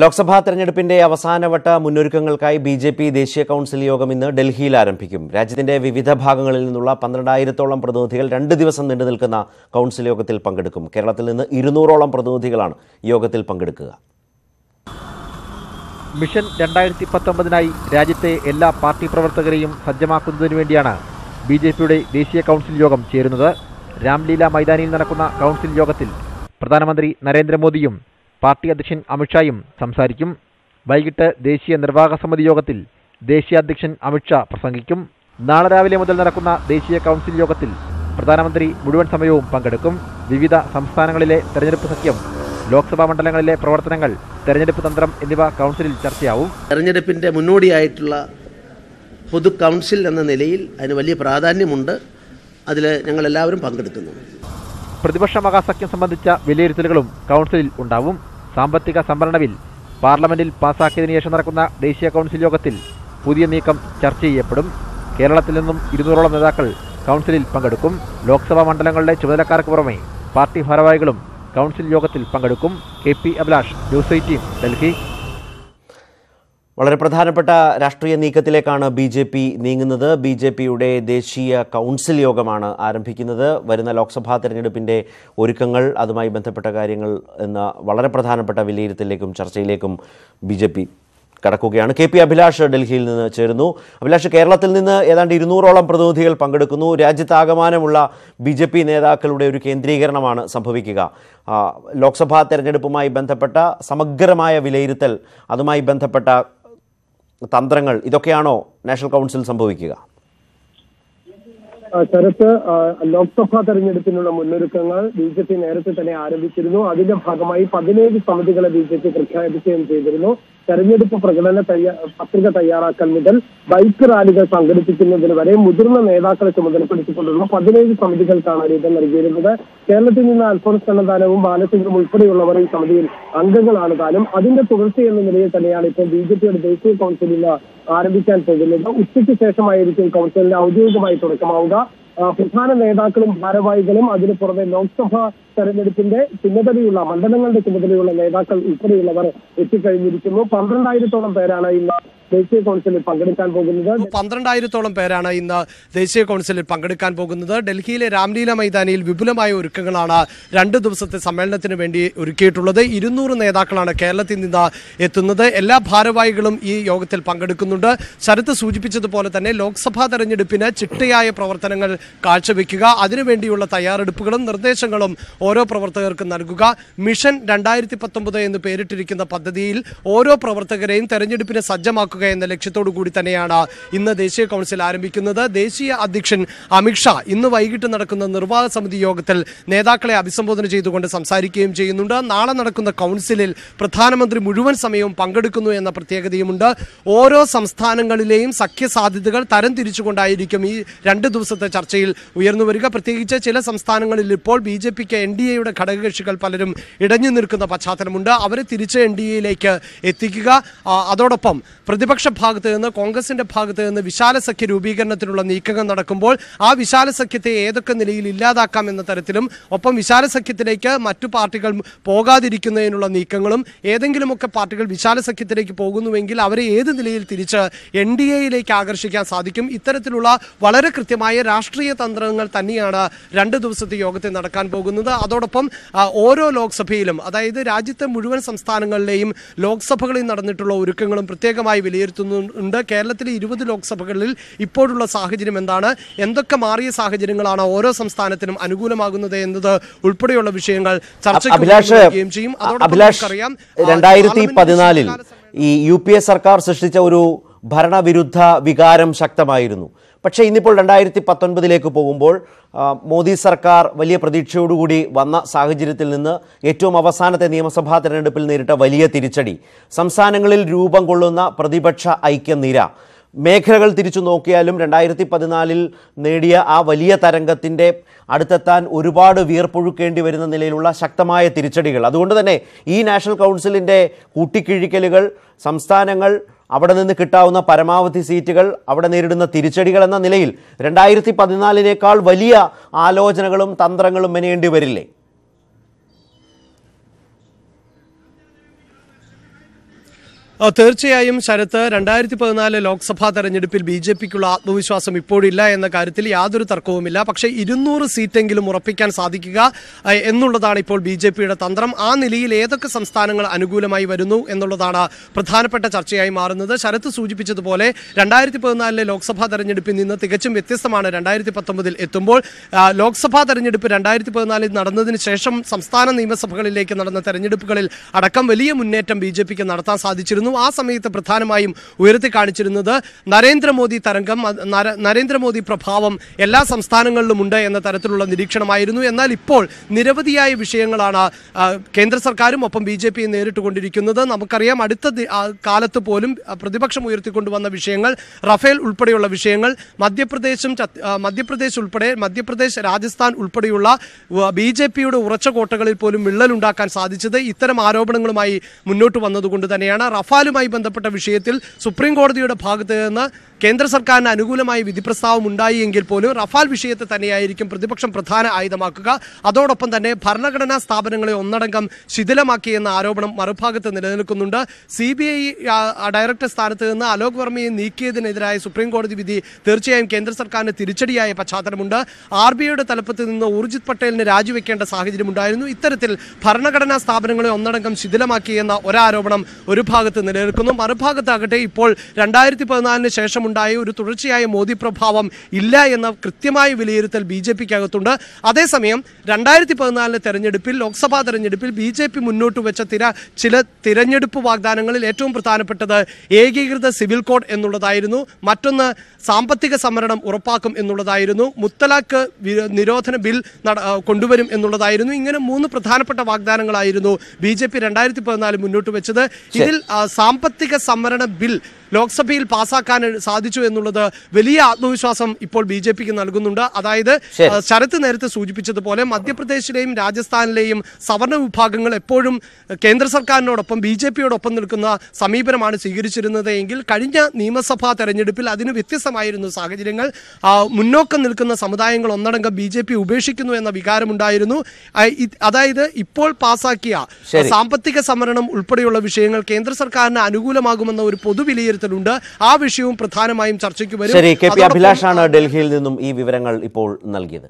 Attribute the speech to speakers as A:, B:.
A: ലോക്സഭാ തെരഞ്ഞെടുപ്പിന്റെ അവസാനവട്ട മുന്നൊരുക്കങ്ങൾക്കായി ബി ജെ പി ദേശീയ കൗൺസിൽ യോഗം ഇന്ന് ഡൽഹിയിൽ ആരംഭിക്കും രാജ്യത്തിന്റെ വിവിധ ഭാഗങ്ങളിൽ നിന്നുള്ള പന്ത്രണ്ടായിരത്തോളം പ്രതിനിധികൾ രണ്ട് ദിവസം നീണ്ടു നിൽക്കുന്ന കൗൺസിൽ യോഗത്തിൽ പങ്കെടുക്കും കേരളത്തിൽ നിന്ന് ഇരുന്നൂറോളം പ്രതിനിധികളാണ് യോഗത്തിൽ പങ്കെടുക്കുക
B: മിഷൻ രണ്ടായിരത്തി പത്തൊമ്പതിനായി രാജ്യത്തെ എല്ലാ പാർട്ടി പ്രവർത്തകരെയും സജ്ജമാക്കുന്നതിനു വേണ്ടിയാണ് ബി ജെ പിയുടെ ദേശീയ കൗൺസിൽ യോഗം ചേരുന്നത് രാംലീല മൈതാനിയിൽ നടക്കുന്ന കൗൺസിൽ യോഗത്തിൽ പ്രധാനമന്ത്രി നരേന്ദ്രമോദിയും പാർട്ടി അധ്യക്ഷൻ അമിത്ഷായും സംസാരിക്കും വൈകിട്ട് ദേശീയ നിർവാഹക സമിതി യോഗത്തിൽ ദേശീയ അധ്യക്ഷൻ അമിത്ഷാ പ്രസംഗിക്കും നാളെ രാവിലെ മുതൽ നടക്കുന്ന ദേശീയ കൗൺസിൽ യോഗത്തിൽ പ്രധാനമന്ത്രി മുഴുവൻ സമയവും പങ്കെടുക്കും വിവിധ സംസ്ഥാനങ്ങളിലെ തെരഞ്ഞെടുപ്പ് സഖ്യം ലോക്സഭാ മണ്ഡലങ്ങളിലെ പ്രവർത്തനങ്ങൾ തെരഞ്ഞെടുപ്പ് തന്ത്രം എന്നിവ കൗൺസിലിൽ ചർച്ചയാവും
C: തെരഞ്ഞെടുപ്പിന്റെ മുന്നോടിയായിട്ടുള്ള പൊതു കൗൺസിൽ എന്ന നിലയിൽ അതിന് വലിയ പ്രാധാന്യമുണ്ട് അതിൽ ഞങ്ങൾ എല്ലാവരും പങ്കെടുക്കുന്നു
B: പ്രതിപക്ഷ മഹാസഖ്യം സംബന്ധിച്ച വിലയിരുത്തലുകളും കൗൺസിലിൽ ഉണ്ടാവും സാമ്പത്തിക സംവരണ ബിൽ പാർലമെന്റിൽ പാസാക്കിയതിനു ശേഷം നടക്കുന്ന ദേശീയ കൗൺസിൽ യോഗത്തിൽ പുതിയ നീക്കം ചർച്ച ചെയ്യപ്പെടും കേരളത്തിൽ നിന്നും ഇരുന്നൂറോളം നേതാക്കൾ കൗൺസിലിൽ പങ്കെടുക്കും ലോക്സഭാ മണ്ഡലങ്ങളിലെ ചുമതലക്കാർക്ക് പുറമെ പാർട്ടി ഭാരവാഹികളും കൗൺസിൽ യോഗത്തിൽ പങ്കെടുക്കും K P Abhilash news eighteen Delhi
A: വളരെ പ്രധാനപ്പെട്ട രാഷ്ട്രീയ നീക്കത്തിലേക്കാണ് ബി ജെ പി നീങ്ങുന്നത് ബി ജെ പിയുടെ ദേശീയ കൗൺസിൽ യോഗമാണ് ആരംഭിക്കുന്നത് വരുന്ന ലോക്സഭാ തെരഞ്ഞെടുപ്പിൻ്റെ ഒരുക്കങ്ങൾ അതുമായി ബന്ധപ്പെട്ട കാര്യങ്ങൾ എന്ന വളരെ പ്രധാനപ്പെട്ട വിലയിരുത്തലിലേക്കും ചർച്ചയിലേക്കും ബി ജെ പി കടക്കുകയാണ് കെ പി അഭിലാഷ് ഡൽഹിയിൽ നിന്ന് ചേരുന്നു അഭിലാഷ് കേരളത്തിൽ നിന്ന് ഏതാണ്ട് ഇരുന്നൂറോളം പ്രതിനിധികൾ പങ്കെടുക്കുന്നു രാജ്യത്താകമാനമുള്ള ബി ജെ പി നേതാക്കളുടെ ഒരു കേന്ദ്രീകരണമാണ് സംഭവിക്കുക ലോക്സഭാ തെരഞ്ഞെടുപ്പുമായി ബന്ധപ്പെട്ട സമഗ്രമായ വിലയിരുത്തൽ അതുമായി ബന്ധപ്പെട്ട തന്ത്രങ്ങൾ ഇതൊക്കെയാണോ നാഷണൽ കൗൺസിൽ സംഭവിക്കുക
D: ശരത്ത് ലോക്സഭാ തെരഞ്ഞെടുപ്പിനുള്ള മുന്നൊരുക്കങ്ങൾ ബി ജെ പി നേരത്തെ തന്നെ ആരംഭിച്ചിരുന്നു അതിന്റെ ഭാഗമായി പതിനേഴ് സമിതികളെ ബി ജെ പി പ്രഖ്യാപിക്കുകയും ചെയ്തിരുന്നു തെരഞ്ഞെടുപ്പ് പ്രകടന പത്രിക തയ്യാറാക്കൽ മുതൽ ബൈക്ക് റാലികൾ സംഘടിപ്പിക്കുന്നതിന് വരെ മുതിർന്ന നേതാക്കളെ ചുമതലപ്പെടുത്തിക്കൊണ്ടുള്ള പതിനേഴ് സമിതികൾക്കാണ് രൂപം നൽകിയിരുന്നത് കേരളത്തിൽ നിന്ന് അൽഫോൺസ് കണ്ണദാനവും ബാലചന്ദ്രനും ഉൾപ്പെടെയുള്ളവർ ഈ സമിതിയിൽ അംഗങ്ങളാണ് താനും അതിന്റെ തുടർച്ചയെന്ന എന്ന നിലയിൽ തന്നെയാണ് ഇപ്പോൾ ബി ജെ പിയുടെ ദേശീയ കൗൺസിലിൽ ആരംഭിക്കാൻ പോകുന്നത് ഉച്ചയ്ക്ക് ശേഷമായിരിക്കും കൗൺസിലിന് ഔദ്യോഗികമായി തുടക്കമാവുക പ്രധാന നേതാക്കളും ഭാരവാഹികളും അതിനു പുറമെ ലോക്സഭാ തെരഞ്ഞെടുപ്പിന്റെ ചുമതലയുള്ള മണ്ഡലങ്ങളുടെ ചുമതലയുള്ള നേതാക്കൾ ഉൾപ്പെടെയുള്ളവർ എത്തിക്കഴിഞ്ഞിരിക്കുന്നു പന്ത്രണ്ടായിരത്തോളം പേരാണ് ഇന്ന് ദേശീയ കൗൺസിലിൽ പങ്കെടുക്കാൻ പോകുന്നത്
B: പന്ത്രണ്ടായിരത്തോളം പേരാണ് ഇന്ന് ദേശീയ കൗൺസിലിൽ പങ്കെടുക്കാൻ പോകുന്നത് ഡൽഹിയിലെ രാംലീല മൈതാനിയിൽ വിപുലമായ ഒരുക്കങ്ങളാണ് രണ്ട് ദിവസത്തെ സമ്മേളനത്തിന് വേണ്ടി ഒരുക്കിയിട്ടുള്ളത് ഇരുന്നൂറ് നേതാക്കളാണ് കേരളത്തിൽ നിന്ന് എത്തുന്നത് എല്ലാ ഭാരവാഹികളും ഈ യോഗത്തിൽ പങ്കെടുക്കുന്നുണ്ട് ശരത്ത് സൂചിപ്പിച്ചതുപോലെ തന്നെ ലോക്സഭാ തെരഞ്ഞെടുപ്പിന് ചിട്ടയായ പ്രവർത്തനങ്ങൾ കാഴ്ചവെക്കുക അതിനുവേണ്ടിയുള്ള തയ്യാറെടുപ്പുകളും നിർദ്ദേശങ്ങളും ഓരോ പ്രവർത്തകർക്കും നൽകുക മിഷൻ രണ്ടായിരത്തി പത്തൊമ്പത് എന്ന് പേരിട്ടിരിക്കുന്ന പദ്ധതിയിൽ ഓരോ പ്രവർത്തകരെയും തെരഞ്ഞെടുപ്പിനെ സജ്ജമാക്കുക എന്ന ലക്ഷ്യത്തോടു കൂടി തന്നെയാണ് ഇന്ന് ദേശീയ കൗൺസിൽ ആരംഭിക്കുന്നത് ദേശീയ അധ്യക്ഷൻ അമിത്ഷാ ഇന്ന് വൈകിട്ട് നടക്കുന്ന നിർവാഹ സമിതി യോഗത്തിൽ നേതാക്കളെ അഭിസംബോധന ചെയ്തുകൊണ്ട് സംസാരിക്കുകയും ചെയ്യുന്നുണ്ട് നാളെ നടക്കുന്ന കൗൺസിലിൽ പ്രധാനമന്ത്രി മുഴുവൻ സമയവും പങ്കെടുക്കുന്നു എന്ന പ്രത്യേകതയുമുണ്ട് ഓരോ സംസ്ഥാനങ്ങളിലെയും സഖ്യസാധ്യതകൾ തരം തിരിച്ചുകൊണ്ടായിരിക്കും ഈ രണ്ട് ദിവസത്തെ ചർച്ചയിൽ ഉയർന്നു വരിക പ്രത്യേകിച്ച് ചില സംസ്ഥാനങ്ങളിൽ ഇപ്പോൾ ബി ജെ പിക്ക് എൻ ഡി എയുടെ ഘടകകക്ഷികൾ പലരും ഇടഞ്ഞു നിൽക്കുന്ന പശ്ചാത്തലമുണ്ട് അവരെ തിരിച്ച് എൻ ഡി എയിലേക്ക് എത്തിക്കുക അതോടൊപ്പം പ്രതിപക്ഷ ഭാഗത്ത് നിന്ന് കോൺഗ്രസിന്റെ ഭാഗത്ത് നിന്ന് വിശാല സഖ്യ രൂപീകരണത്തിനുള്ള നീക്കങ്ങൾ നടക്കുമ്പോൾ ആ വിശാല സഖ്യത്തെ ഏതൊക്കെ നിലയിൽ ഇല്ലാതാക്കാം എന്ന തരത്തിലും ഒപ്പം വിശാല സഖ്യത്തിലേക്ക് മറ്റു പാർട്ടികൾ പോകാതിരിക്കുന്നതിനുള്ള നീക്കങ്ങളും ഏതെങ്കിലുമൊക്കെ പാർട്ടികൾ വിശാല സഖ്യത്തിലേക്ക് പോകുന്നുവെങ്കിൽ അവരെ ഏത് നിലയിൽ തിരിച്ച് എൻ ഡി എയിലേക്ക് ആകർഷിക്കാൻ സാധിക്കും ഇത്തരത്തിലുള്ള വളരെ കൃത്യമായ രാഷ്ട്രീയ തന്ത്രങ്ങൾ തന്നെയാണ് രണ്ട് ദിവസത്തെ യോഗത്തിൽ നടക്കാൻ പോകുന്നത് അതോടൊപ്പം ഓരോ ലോക്സഭയിലും അതായത് രാജ്യത്തെ മുഴുവൻ സംസ്ഥാനങ്ങളിലെയും ലോക്സഭകളിൽ നടന്നിട്ടുള്ള ഒരുക്കങ്ങളും പ്രത്യേകമായി വിലയിരുത്തുന്നുണ്ട് കേരളത്തിലെ ഇരുപത് ലോക്സഭകളിൽ ഇപ്പോഴുള്ള സാഹചര്യം എന്താണ് എന്തൊക്കെ മാറിയ സാഹചര്യങ്ങളാണ് ഓരോ സംസ്ഥാനത്തിനും അനുകൂലമാകുന്നത് എന്നത് ഉൾപ്പെടെയുള്ള വിഷയങ്ങൾ
A: ചർച്ചയ്ക്ക് ചെയ്യും അതോടൊപ്പം അറിയാം രണ്ടായിരത്തി പതിനാലിൽ ഈ യു പി എ സർക്കാർ സൃഷ്ടിച്ച ഒരു ഭരണവിരുദ്ധ വികാരം ശക്തമായിരുന്നു പക്ഷേ ഇന്നിപ്പോൾ രണ്ടായിരത്തി പത്തൊൻപതിലേക്ക് പോകുമ്പോൾ മോദി സർക്കാർ വലിയ പ്രതീക്ഷയോടുകൂടി വന്ന സാഹചര്യത്തിൽ നിന്ന് ഏറ്റവും അവസാനത്തെ നിയമസഭാ തെരഞ്ഞെടുപ്പിൽ നേരിട്ട വലിയ തിരിച്ചടി സംസ്ഥാനങ്ങളിൽ രൂപം കൊള്ളുന്ന പ്രതിപക്ഷ ഐക്യനിര മേഖലകൾ തിരിച്ചു നോക്കിയാലും രണ്ടായിരത്തി പതിനാലിൽ നേടിയ ആ വലിയ തരംഗത്തിൻ്റെ അടുത്തെത്താൻ ഒരുപാട് വിയർപ്പൊഴുക്കേണ്ടി വരുന്ന നിലയിലുള്ള ശക്തമായ തിരിച്ചടികൾ അതുകൊണ്ട് തന്നെ ഈ നാഷണൽ കൗൺസിലിൻ്റെ കൂട്ടിക്കിഴിക്കലുകൾ സംസ്ഥാനങ്ങൾ അവിടെ നിന്ന് കിട്ടാവുന്ന പരമാവധി സീറ്റുകൾ അവിടെ നേരിടുന്ന തിരിച്ചടികൾ എന്ന നിലയിൽ രണ്ടായിരത്തി പതിനാലിനേക്കാൾ വലിയ ആലോചനകളും തന്ത്രങ്ങളും മെനയേണ്ടി വരില്ലേ
B: തീർച്ചയായും ശരത്ത് രണ്ടായിരത്തി പതിനാല് ലോക്സഭാ തെരഞ്ഞെടുപ്പിൽ ബി ജെ പിക്കുള്ള ആത്മവിശ്വാസം ഇപ്പോഴില്ല എന്ന കാര്യത്തിൽ യാതൊരു തർക്കവുമില്ല പക്ഷേ ഇരുന്നൂറ് സീറ്റെങ്കിലും ഉറപ്പിക്കാൻ സാധിക്കുക എന്നുള്ളതാണ് ഇപ്പോൾ ബി ജെ പിയുടെ തന്ത്രം ആ നിലയിൽ ഏതൊക്കെ സംസ്ഥാനങ്ങൾ അനുകൂലമായി വരുന്നു എന്നുള്ളതാണ് പ്രധാനപ്പെട്ട ചർച്ചയായി മാറുന്നത് ശരത്ത് സൂചിപ്പിച്ചതുപോലെ രണ്ടായിരത്തി പതിനാലിലെ ലോക്സഭാ തെരഞ്ഞെടുപ്പിൽ നിന്ന് തികച്ചും വ്യത്യസ്തമാണ് രണ്ടായിരത്തി പത്തൊമ്പതിൽ എത്തുമ്പോൾ ലോക്സഭാ തെരഞ്ഞെടുപ്പ് രണ്ടായിരത്തി പതിനാലിൽ നടന്നതിന് ശേഷം സംസ്ഥാന നിയമസഭകളിലേക്ക് നടന്ന തെരഞ്ഞെടുപ്പുകളിൽ അടക്കം വലിയ മുന്നേറ്റം ബി നടത്താൻ സാധിച്ചിരുന്നു ഉയർത്തിയിരുന്നു ആ സമയത്ത് പ്രധാനമായും ഉയർത്തി കാണിച്ചിരുന്നത് നരേന്ദ്രമോദി തരംഗം നരേന്ദ്രമോദി പ്രഭാവം എല്ലാ സംസ്ഥാനങ്ങളിലും ഉണ്ട് എന്ന തരത്തിലുള്ള നിരീക്ഷണമായിരുന്നു എന്നാൽ ഇപ്പോൾ നിരവധിയായ വിഷയങ്ങളാണ് കേന്ദ്ര സർക്കാരും ഒപ്പം ബി ജെ പി നേരിട്ടുകൊണ്ടിരിക്കുന്നത് നമുക്കറിയാം അടുത്ത കാലത്ത് പോലും പ്രതിപക്ഷം ഉയർത്തിക്കൊണ്ടുവന്ന വിഷയങ്ങൾ റഫേൽ ഉൾപ്പെടെയുള്ള വിഷയങ്ങൾ മധ്യപ്രദേശും മധ്യപ്രദേശ് ഉൾപ്പെടെ മധ്യപ്രദേശ് രാജസ്ഥാൻ ഉൾപ്പെടെയുള്ള ബി ജെ പിയുടെ ഉറച്ച കോട്ടകളിൽ പോലും വിള്ളലുണ്ടാക്കാൻ സാധിച്ചത് ഇത്തരം ആരോപണങ്ങളുമായി മുന്നോട്ട് വന്നതുകൊണ്ട് തന്നെയാണ് റഫാൽ റഫാലുമായി ബന്ധപ്പെട്ട വിഷയത്തിൽ സുപ്രീം കോടതിയുടെ ഭാഗത്ത് നിന്ന് കേന്ദ്ര സർക്കാരിന് അനുകൂലമായ വിധി പ്രസ്താവം ഉണ്ടായി എങ്കിൽ പോലും റഫാൽ വിഷയത്തെ തന്നെയായിരിക്കും പ്രതിപക്ഷം പ്രധാന ആയുധമാക്കുക അതോടൊപ്പം തന്നെ ഭരണഘടനാ സ്ഥാപനങ്ങളെ ഒന്നടങ്കം ശിഥിലമാക്കിയെന്ന എന്ന ആരോപണം മറുഭാഗത്ത് നിലനിൽക്കുന്നുണ്ട് സി ബി ഐ ഡയറക്ടർ സ്ഥാനത്ത് നിന്ന് അലോക് വർമ്മയെ നീക്കിയതിനെതിരായ സുപ്രീം കോടതി വിധി തീർച്ചയായും കേന്ദ്ര സർക്കാരിന് തിരിച്ചടിയായ പശ്ചാത്തലമുണ്ട് ആർ ബി ഐയുടെ തലപ്പത്ത് നിന്ന് ഊർജിത് പട്ടേലിന് രാജിവെക്കേണ്ട സാഹചര്യം ഉണ്ടായിരുന്നു ഇത്തരത്തിൽ ഭരണഘടനാ സ്ഥാപനങ്ങളെ ഒന്നടങ്കം ശിഥിലമാക്കിയെന്ന എന്ന ഒരാരോപണം ഒരു ഭാഗത്ത് നിലനിൽക്കുന്നു മറുഭാഗത്താകട്ടെ ഇപ്പോൾ രണ്ടായിരത്തി പതിനാലിന് ശേഷമുണ്ടായ ഒരു തുടർച്ചയായ മോദി പ്രഭാവം ഇല്ല എന്ന കൃത്യമായ വിലയിരുത്തൽ ബി ജെ പിക്കകത്തുണ്ട് അതേസമയം രണ്ടായിരത്തി പതിനാലിലെ തെരഞ്ഞെടുപ്പിൽ ലോക്സഭാ തെരഞ്ഞെടുപ്പിൽ ബി ജെ പി മുന്നോട്ട് വെച്ച തിര ചില തിരഞ്ഞെടുപ്പ് വാഗ്ദാനങ്ങളിൽ ഏറ്റവും പ്രധാനപ്പെട്ടത് ഏകീകൃത സിവിൽ കോഡ് എന്നുള്ളതായിരുന്നു മറ്റൊന്ന് സാമ്പത്തിക സംവരണം ഉറപ്പാക്കും എന്നുള്ളതായിരുന്നു മുത്തലാഖ് നിരോധന ബിൽ കൊണ്ടുവരും എന്നുള്ളതായിരുന്നു ഇങ്ങനെ മൂന്ന് പ്രധാനപ്പെട്ട വാഗ്ദാനങ്ങളായിരുന്നു ബി ജെ പി രണ്ടായിരത്തി പതിനാല് മുന്നോട്ട് വെച്ചത് ഇതിൽ സാമ്പത്തിക സംവരണ ബിൽ ലോക്സഭയിൽ പാസാക്കാൻ സാധിച്ചു എന്നുള്ളത് വലിയ ആത്മവിശ്വാസം ഇപ്പോൾ ബി ജെ പിക്ക് നൽകുന്നുണ്ട് അതായത് ശരത് നേരത്തെ സൂചിപ്പിച്ചതുപോലെ മധ്യപ്രദേശിലെയും രാജസ്ഥാനിലെയും സവർണ വിഭാഗങ്ങൾ എപ്പോഴും കേന്ദ്ര സർക്കാരിനോടൊപ്പം ബി ജെ പിയോടൊപ്പം നിൽക്കുന്ന സമീപനമാണ് സ്വീകരിച്ചിരുന്നത് എങ്കിൽ കഴിഞ്ഞ നിയമസഭാ തെരഞ്ഞെടുപ്പിൽ അതിന് വ്യത്യസ്തമായിരുന്നു സാഹചര്യങ്ങൾ മുന്നോക്കം നിൽക്കുന്ന സമുദായങ്ങൾ ഒന്നടങ്കം ബി ജെ പി ഉപേക്ഷിക്കുന്നു എന്ന വികാരമുണ്ടായിരുന്നു അതായത് ഇപ്പോൾ പാസാക്കിയ സാമ്പത്തിക സംവരണം ഉൾപ്പെടെയുള്ള വിഷയങ്ങൾ കേന്ദ്ര സർക്കാരിന് അനുകൂലമാകുമെന്ന ഒരു പൊതു കാര്യത്തിലുണ്ട് ആ വിഷയവും പ്രധാനമായും ചർച്ചയ്ക്ക് വരും
A: ശരി അഭിലാഷാണ് ഡൽഹിയിൽ നിന്നും ഈ വിവരങ്ങൾ ഇപ്പോൾ നൽകിയത്